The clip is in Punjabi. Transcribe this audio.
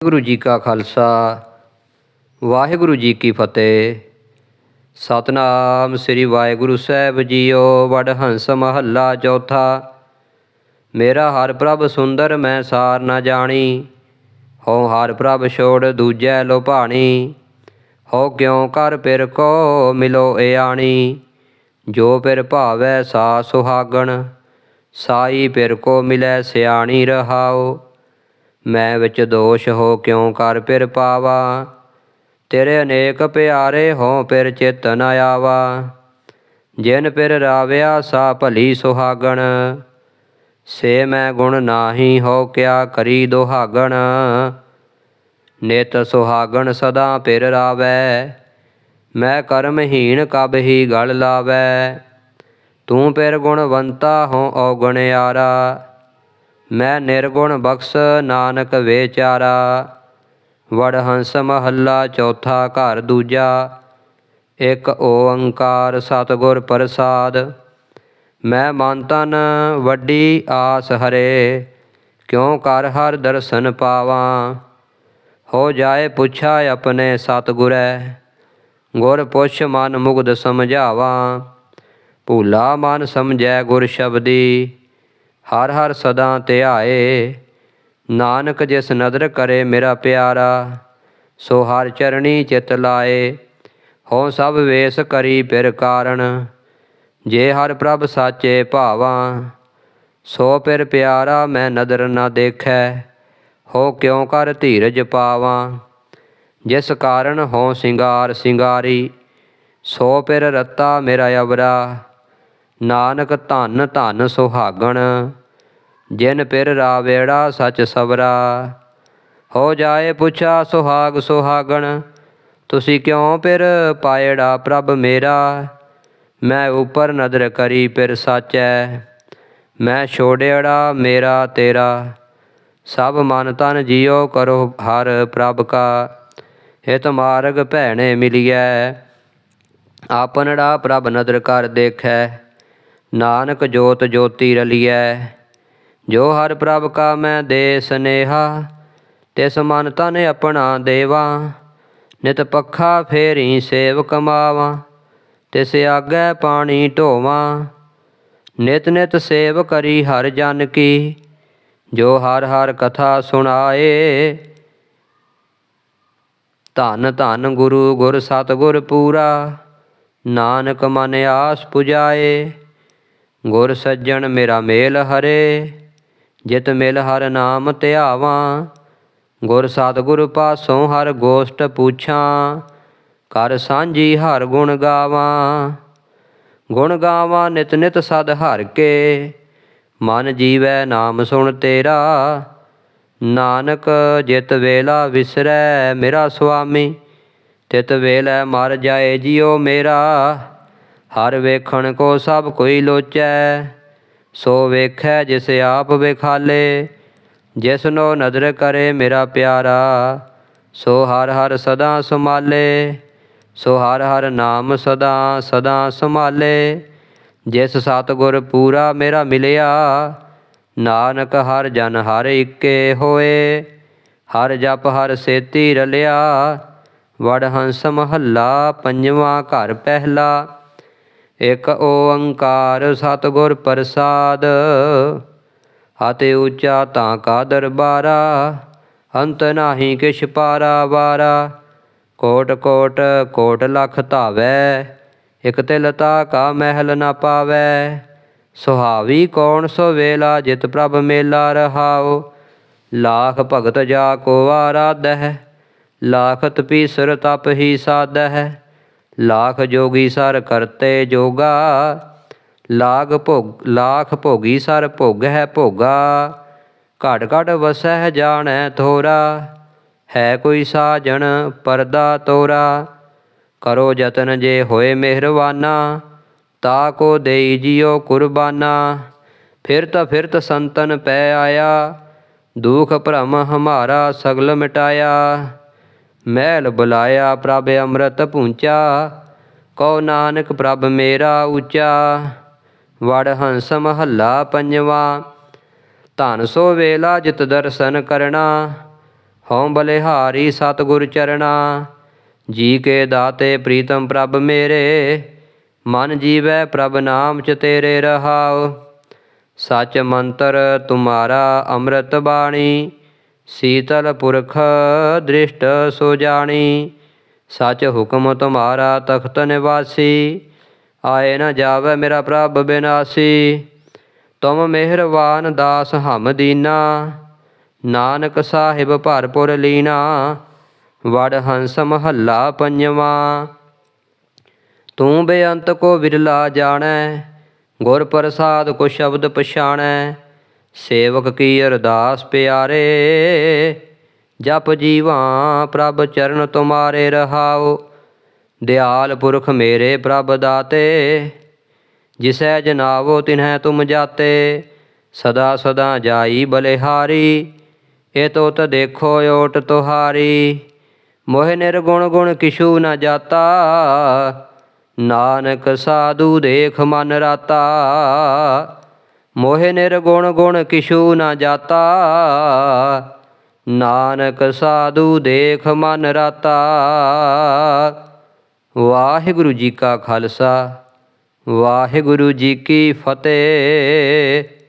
ਵਾਹਿਗੁਰੂ ਜੀ ਕਾ ਖਾਲਸਾ, ਵਾਹਿਗੁਰੂ ਜੀ ਕੀ ਫਤਿਹ। ਸਤਨਾਮ ਸ੍ਰੀ ਵਾਹਿਗੁਰੂ ਸਾਹਿਬ ਜੀਓ, ਵਡ ਹੰਸ ਮਹੱਲਾ ਚੌਥਾ। ਮੇਰਾ ਹਰ ਪ੍ਰਭ ਸੁੰਦਰ, ਮੈਂ ਸਾਰ ਨਾ ਜਾਣੀ। ਹਉ ਹਰ ਪ੍ਰਭ ਛੋੜ, ਦੂਜੈ ਲੋਭਾਣੀ ਹਉ ਕਿਉ ਕਰ ਪਿਰ ਕੋ ਮਿਲੋ ਏਆਣੀ ਜੋ ਪਿਰ ਭਾਵੈ ਸਾ ਸੁਹਾਗਣ, ਸਾਈ ਪਿਰ ਕੋ ਮਿਲੈ ਸਿਆਣੀ ਰਹਾਓ ਮੈਂ ਵਿੱਚ ਦੋਸ਼ ਹੋ ਕਿਉ ਕਰ ਪਿਰ ਪਾਵਾ? ਤੇਰੇ ਅਨੇਕ ਪਿਆਰੇ ਹੋ ਪਿਰ ਚਿਤ ਨ ਆਵਾ। ਜਿਨ ਪਿਰ ਰਾਵਿਆ ਸਾ ਭਲੀ ਸੁਹਾਗਣ, ਸੇ ਮੈਂ ਗੁਣ ਨਾਹੀ ਹੋ ਕਿਆ ਕਰੀ ਦੁਹਾਗਣ। ਨਿਤ ਸੁਹਾਗਣ ਸਦਾ ਪਿਰ ਰਾਵੈ, ਮੈਂ ਕਰਮਹੀਣ ਕਬ ਹੀ ਗਲ ਲਾਵੈ। ਤੂੰ ਪਿਰ ਗੁਣਵੰਤਾ ਹੋ ਔਗਣਿਆਰਾ ਮੈਂ ਨਿਰਗੁਣ ਬਖਸ਼ ਨਾਨਕ ਵੇਚਾਰਾ, ਵਡ ਹੰਸ ਮਹੱਲਾ ਚੌਥਾ ਘਰ ਦੂਜਾ, ਇੱਕ ਓੰਕਾਰ ਸਤਿਗੁਰ ਪ੍ਰਸਾਦ। ਮੈਂ ਮਨ ਤਨ ਵੱਡੀ ਆਸ ਹਰੇ, ਕਿਉ ਕਰ ਹਰ ਦਰਸ਼ਨ ਪਾਵਾਂ? ਹੋ ਜਾਏ ਪੁੱਛਾ ਆਪਣੇ ਸਤਿਗੁਰੈ, ਗੁਰ ਪੁੱਛ ਮਨ ਮੁਗਧ ਸਮਝਾਵਾਂ। ਭੂਲਾ ਮਨ ਸਮਝੈ ਗੁਰ ਸ਼ਬਦੀ ਹਰ ਹਰ ਸਦਾ ਧਿਆਏ ਨਾਨਕ ਜਿਸ ਨਦਰ ਕਰੇ ਮੇਰਾ ਪਿਆਰਾ, ਸੋ ਹਰ ਚਰਣੀ ਚਿਤ ਲਾਏ। ਹੋ ਸਭ ਵੇਸ ਕਰੀ ਪਿਰ ਕਾਰਣ, ਜੇ ਹਰ ਪ੍ਰਭ ਸਾਚੇ ਭਾਵਾਂ, ਸੋ ਪਿਰ ਪਿਆਰਾ ਮੈਂ ਨਦਰ ਨਾ ਦੇਖੈ। ਹੋ ਕਿਉ ਕਰ ਧੀਰਜ ਪਾਵਾਂ, ਜਿਸ ਕਾਰਨ ਹੋ ਸਿੰਗਾਰ ਸਿੰਗਾਰੀ, ਸੋ ਪਿਰ ਰਤਾ ਮੇਰਾ ਅਵਰਾ। ਨਾਨਕ ਧੰਨ ਧੰਨ ਸੁਹਾਗਣ ਜਿਨ ਪਿਰ ਰਾਵੇੜਾ ਸਚ ਸਬਰਾ। ਹੋ ਜਾਏ ਪੁੱਛਾ ਸੁਹਾਗ ਸੁਹਾਗਣ, ਤੁਸੀਂ ਕਿਉਂ ਪਿਰ ਪਾਇੜਾ ਪ੍ਰਭ ਮੇਰਾ? ਮੈਂ ਉਪਰ ਨਦਰ ਕਰੀ ਪਿਰ ਸਾਚੈ, ਮੈਂ ਛੋੜਿਆੜਾ ਮੇਰਾ ਤੇਰਾ। ਸਭ ਮਨ ਤਨ ਜਿਉ ਕਰੋ ਹਰ ਪ੍ਰਭ ਕਾ, ਹਿਤ ਮਾਰਗ ਭੈਣੇ ਮਿਲਿਐ। ਆਪਨੜਾ ਪ੍ਰਭ ਨਦਰ ਕਰ ਦੇਖੈ, ਨਾਨਕ ਜੋਤ ਜੋਤੀ ਰਲੀਐ। ਜੋ ਹਰ ਪ੍ਰਭ ਕਾ ਮੈਂ ਦੇ ਸਨੇਹਾ, ਤਿਸ ਮਨ ਤਨ ਆਪਣਾ ਦੇਵਾ। ਨਿਤ ਪੱਖਾ ਫੇਰੀ ਸੇਵ ਕਮਾਵਾ ਤਿਸ ਆਗੈ ਪਾਣੀ ਢੋਵਾਂ। ਨਿਤ ਨਿਤ ਸੇਵ ਕਰੀ ਹਰ ਜਨ ਕੀ, ਜੋ ਹਰ ਹਰ ਕਥਾ ਸੁਣਾਏ। ਧੰਨ ਧੰਨ ਗੁਰੂ ਗੁਰ ਸਤਿਗੁਰ ਪੂਰਾ, ਨਾਨਕ ਮਨ ਆਸ ਪੁਜਾਏ। ਗੁਰ ਸੱਜਣ ਮੇਰਾ ਮੇਲ ਹਰੇ। ਜਿਤ ਮਿਲ ਹਰ ਨਾਮ ਧਿਆਵਾਂ, ਗੁਰ ਸਤਿਗੁਰ ਪਾਸੋਂ ਹਰ ਗੋਸ਼ਟ ਪੁੱਛਾਂ, ਕਰ ਸਾਂਝੀ ਹਰ ਗੁਣ ਗਾਵਾਂ। ਗੁਣ ਗਾਵਾਂ ਨਿਤ ਨਿਤ ਸਦ ਹਰ ਕੇ, ਮਨ ਜੀਵੈ ਨਾਮ ਸੁਣ ਤੇਰਾ। ਨਾਨਕ ਜਿਤ ਵੇਲਾ ਵਿਸਰੈ ਮੇਰਾ ਸੁਆਮੀ, ਤਿਤ ਵੇਲੇ ਮਰ ਜਾਏ ਜਿਉ ਮੇਰਾ। ਹਰ ਵੇਖਣ ਕੋ ਸਭ ਕੋਈ ਲੋਚੈ ਸੋ ਵੇਖੈ ਜਿਸ ਆਪ ਵੇਖਾਲੇ, ਜਿਸ ਨੋ ਨਦਰ ਕਰੇ ਮੇਰਾ ਪਿਆਰਾ, ਸੋ ਹਰ ਹਰ ਸਦਾ ਸੰਭਾਲੇ, ਸੋ ਹਰ ਹਰ ਨਾਮ ਸਦਾ ਸਦਾ ਸੰਭਾਲੇ, ਜਿਸ ਸਤਿਗੁਰ ਪੂਰਾ ਮੇਰਾ ਮਿਲਿਆ, ਨਾਨਕ ਹਰ ਜਨ ਹਰ ਇੱਕੇ ਹੋਏ, ਹਰ ਜਪ ਹਰ ਸੇਤੀ ਰਲਿਆ, ਵਡ ਹੰਸ ਮਹੱਲਾ ਪੰਜਵਾਂ ਘਰ ਪਹਿਲਾ। ਇਕ ਓੰਕਾਰ ਸਤਿਗੁਰ ਪ੍ਰਸਾਦ ਹਤੇ ਉੱਚਾ ਤਾਂ ਕਾ ਦਰਬਾਰਾ, ਅੰਤ ਨਾਹੀ ਕਿਛ ਪਾਰਾ ਵਾਰਾ, ਕੋਟ ਕੋਟ ਕੋਟ ਲਖ ਧਾਵੈ, ਇਕ ਤਿਲਤਾ ਕਾ ਮਹਿਲ ਨਾ ਪਾਵੈ, ਸੁਹਾਵੀ ਕੌਣ ਸੋ ਵੇਲਾ ਜਿਤ ਪ੍ਰਭ ਮੇਲਾ ਰਹਾਓ ਲਾਖ ਭਗਤ ਜਾ ਕੋ ਆਰਾਧਹਿ ਲਾਖ ਤਪੀਸਰ ਤਪ ਹੀ ਸਾਧਹਿ। ਲਾਖ ਜੋਗੀ ਸਰ ਕਰਤੇ ਜੋਗਾ, ਲਾਗ ਭੋਗ, ਲਾਖ ਭੋਗੀ ਸਰ ਭੋਗ ਹੈ ਭੋਗਾ, ਘਟ ਘਟ ਵਸਹਿ ਜਾਣੈ ਥੋਰਾ, ਹੈ ਕੋਈ ਸਾਜਣ ਪਰਦਾ ਤੋਰਾ, ਕਰੋ ਯਤਨ ਜੇ ਹੋਏ ਮਿਹਰਵਾਨਾ ਤਾ ਕੋ ਦੇਈ ਜਿਉ ਕੁਰਬਾਨਾ, ਫਿਰਤ ਫਿਰਤ ਸੰਤਨ ਪੈ ਆਇਆ, ਦੁਖ ਭ੍ਰਮ ਹਮਾਰਾ ਸਗਲ ਮਿਟਾਇਆ। ਮਹਿਲ ਬੁਲਾਇਆ ਪ੍ਰਭ ਅੰਮ੍ਰਿਤ ਪੂੰਚਾ, ਕਉ ਨਾਨਕ ਪ੍ਰਭ ਮੇਰਾ ਉੱਚਾ, ਵੜ ਹੰਸ ਮਹੱਲਾ ਪੰਜਵਾ, ਧਨ ਸੋ ਵੇਲਾ ਜਿਤ ਦਰਸ਼ਨ ਕਰਨਾ ਹਉ ਬਲਿਹਾਰੀ ਸਤਿਗੁਰ ਚਰਣਾ, ਜੀ ਕੇ ਦਾਤੇ ਪ੍ਰੀਤਮ ਪ੍ਰਭ ਮੇਰੇ, ਮਨ ਜੀਵੈ ਪ੍ਰਭ ਨਾਮ ਚ ਤੇਰੇ ਰਹਾਉ, ਸਚ ਮੰਤਰ ਤੁਮਾਰਾ ਅੰਮ੍ਰਿਤ ਬਾਣੀ। ਸੀਤਲ ਪੁਰਖ ਦ੍ਰਿਸ਼ਟ ਸੋ ਜਾਣੀ, ਸਚ ਹੁਕਮ ਤੁਮਾਰਾ ਤਖਤ ਨਿਵਾਸੀ, ਆਏ ਨ ਜਾਵੇ ਮੇਰਾ ਪ੍ਰਭ ਬਿਨਾਸੀ। ਤੁਮ ਮਿਹਰਬਾਨ ਦਾਸ ਹਮ ਦੀਨਾ, ਨਾਨਕ ਸਾਹਿਬ ਭਰਪੁਰ ਲੀਨਾ ਵੜ ਹੰਸ ਮਹੱਲਾ ਪੰਜਵਾ। ਤੂੰ ਬੇਅੰਤ ਕੋ ਵਿਰਲਾ ਜਾਣੈ, ਗੁਰ ਪ੍ਰਸਾਦ ਕੋ ਸ਼ਬਦ ਪਛਾਣੈ ਸੇਵਕ ਕੀ ਅਰਦਾਸ ਪਿਆਰੇ, ਜਪ ਜੀਵਾਂ ਪ੍ਰਭ ਚਰਨ ਤੁਮਾਰੇ ਰਹਾਉ ਦਿਆਲ ਪੁਰਖ ਮੇਰੇ ਪ੍ਰਭ ਦਾਤੇ, ਜਿਸੈ ਜਨਾਵੋ ਤਿਨਹਿ ਤੁਮ ਜਾਤੇ। ਸਦਾ ਸਦਾ ਜਾਈ ਬਲਿਹਾਰੀ, ਇਹ ਤੋਤ ਦੇਖੋ ਓਟ ਤੁਹਾਰੀ। ਮੋਹਿ ਨਿਰਗੁਣ ਗੁਣ ਕਿਛੂ ਨਾ ਜਾਤਾ, ਨਾਨਕ ਸਾਧੂ ਦੇਖ ਮਨ ਰਾਤਾ। ਮੋਹਿ ਨਿਰਗੁਣ ਗੁਣ ਕਿਛੂ ਨਾ ਜਾਤਾ। ਨਾਨਕ ਸਾਧੂ ਦੇਖ ਮਨ ਰਾਤਾ। ਵਾਹਿਗੁਰੂ ਜੀ ਕਾ ਖਾਲਸਾ, ਵਾਹਿਗੁਰੂ ਜੀ ਕੀ ਫਤਿਹ।